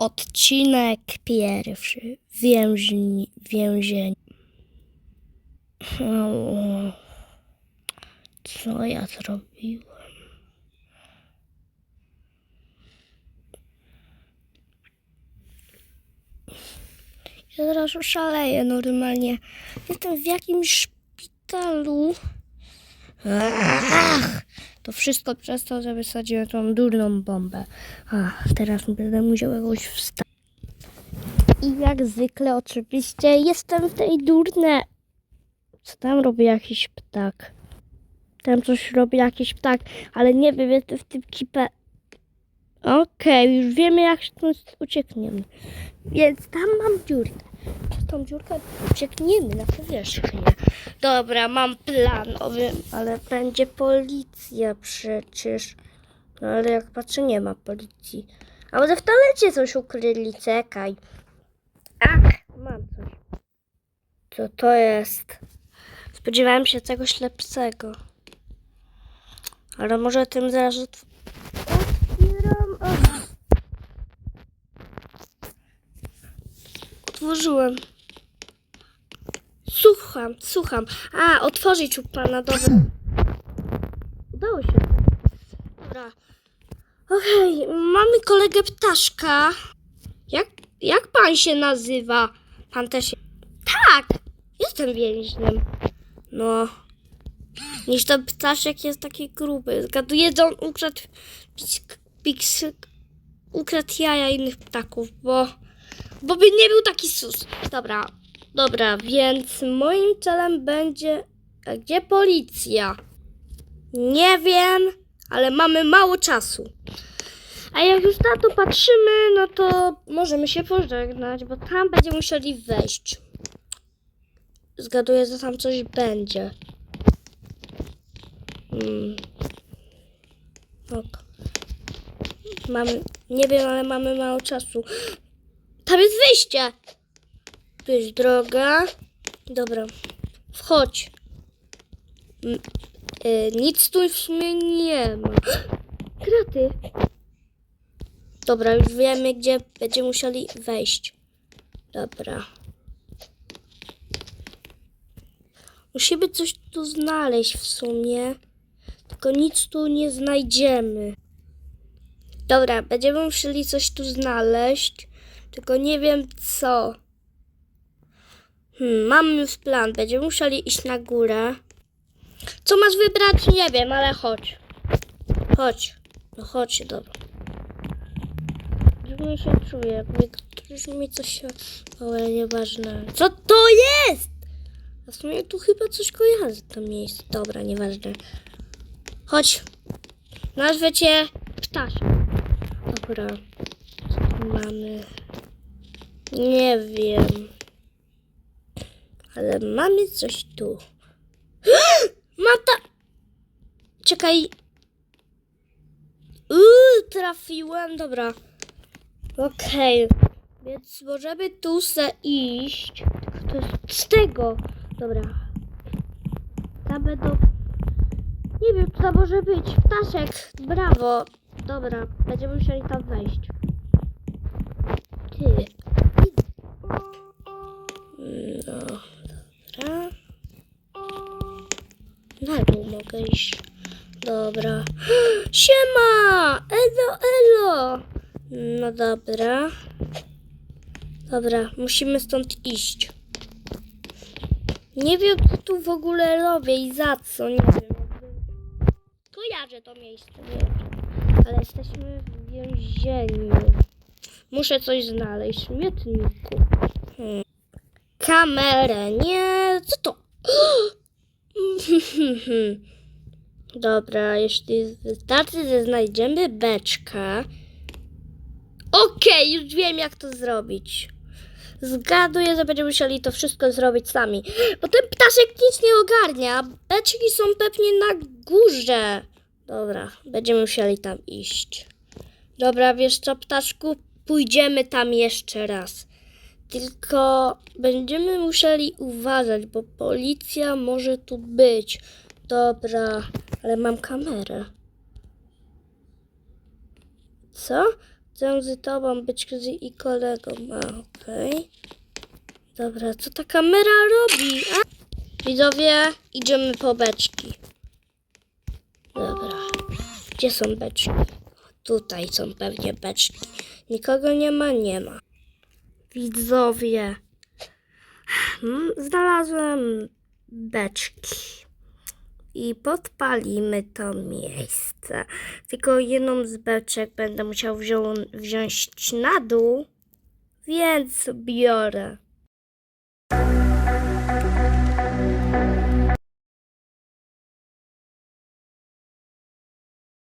Odcinek pierwszy. Więźni, więzień. O, Co ja zrobiłem? Ja teraz szaleję normalnie. Jestem w jakimś szpitalu. Ach, to wszystko przez to, że wysadziłem tą durną bombę. Ach, teraz będę musiał jakoś wstać. I jak zwykle oczywiście jestem w tej durne. Co tam robi jakiś ptak? Tam coś robi jakiś ptak, ale nie wiem, jestem w tym kipę. Okej, już wiemy jak stąd uciekniemy. Więc tam mam dziurkę. Przez tą dziurkę uciekniemy na powierzchnię. Dobra, mam planowy, ale będzie policja przecież. No ale jak patrzę, nie ma policji. A może w toalecie coś ukryli? Czekaj. Ach, mam coś. Co to jest? Spodziewałem się czegoś lepszego. Ale może tym zaraz otw- otwieram. Otworzyłem. Słucham, słucham. A, otworzyć u pana, dobra. Udało się. Dobra. Okej, mamy kolegę ptaszka. Jak, jak pan się nazywa? Pan też. Tak, jestem więźniem. No. Niż ten ptaszek jest taki gruby. Zgaduję, że on ukradł... Ukradł jaja innych ptaków, bo... Bo by nie był taki sus. Dobra, dobra, więc moim celem będzie. A gdzie policja? Nie wiem, ale mamy mało czasu. A jak już na to patrzymy, no to możemy się pożegnać, bo tam będziemy musieli wejść. Zgaduję, że tam coś będzie. Hmm. Ok. Mamy, nie wiem, ale mamy mało czasu. Tam jest wyjście. Tu jest droga. Dobra. Wchodź. M- y, nic tu w sumie nie ma. Kraty. Dobra, już wiemy, gdzie będziemy musieli wejść. Dobra. Musimy coś tu znaleźć w sumie. Tylko nic tu nie znajdziemy. Dobra, będziemy musieli coś tu znaleźć. Tylko nie wiem co. Hmm, mam już plan. Będziemy musieli iść na górę. Co masz wybrać? Nie wiem, ale chodź. Chodź. No chodź, dobra. Dziwnie się czuję. jakby Ktoś mi coś się... Ale nieważne. Co to jest? A w sumie tu chyba coś kojarzy to miejsce. Dobra, nieważne. Chodź. Nazwę cię Ptasiek. Dobra. Mamy? Nie wiem. Ale mamy coś tu. Mata! Czekaj. Uuu, trafiłem. Dobra. Okej. Więc możemy tu se iść. To jest z tego. Dobra. Tam będą... Nie wiem, co może być. Ptaszek. Brawo. Dobra. Będziemy musieli tam wejść. Ty. Na dół mogę iść. Dobra. Siema! Elo, elo! No dobra. Dobra, musimy stąd iść. Nie wiem, co tu w ogóle robię i za co, nie wiem. Kojarzę to miejsce, wiem. Ale jesteśmy w więzieniu. Muszę coś znaleźć śmietniku. Hmm. Kamerę, nie. Co to? Dobra, jeśli wystarczy, że znajdziemy beczkę. Okej, już wiem jak to zrobić. Zgaduję, że będziemy musieli to wszystko zrobić sami. Bo ten ptaszek nic nie ogarnia. Beczki są pewnie na górze. Dobra, będziemy musieli tam iść. Dobra, wiesz co, ptaszku? Pójdziemy tam jeszcze raz. Tylko będziemy musieli uważać, bo policja może tu być. Dobra, ale mam kamerę. Co? Chcę z tobą być i kolegą. A, okej. Dobra, co ta kamera robi? A? Widzowie, idziemy po beczki. Dobra. Gdzie są beczki? Tutaj są pewnie beczki. Nikogo nie ma, nie ma. Widzowie. Mm, Znalazłem beczki. I podpalimy to miejsce. Tylko jedną z beczek będę musiał wzią- wziąć na dół, więc biorę.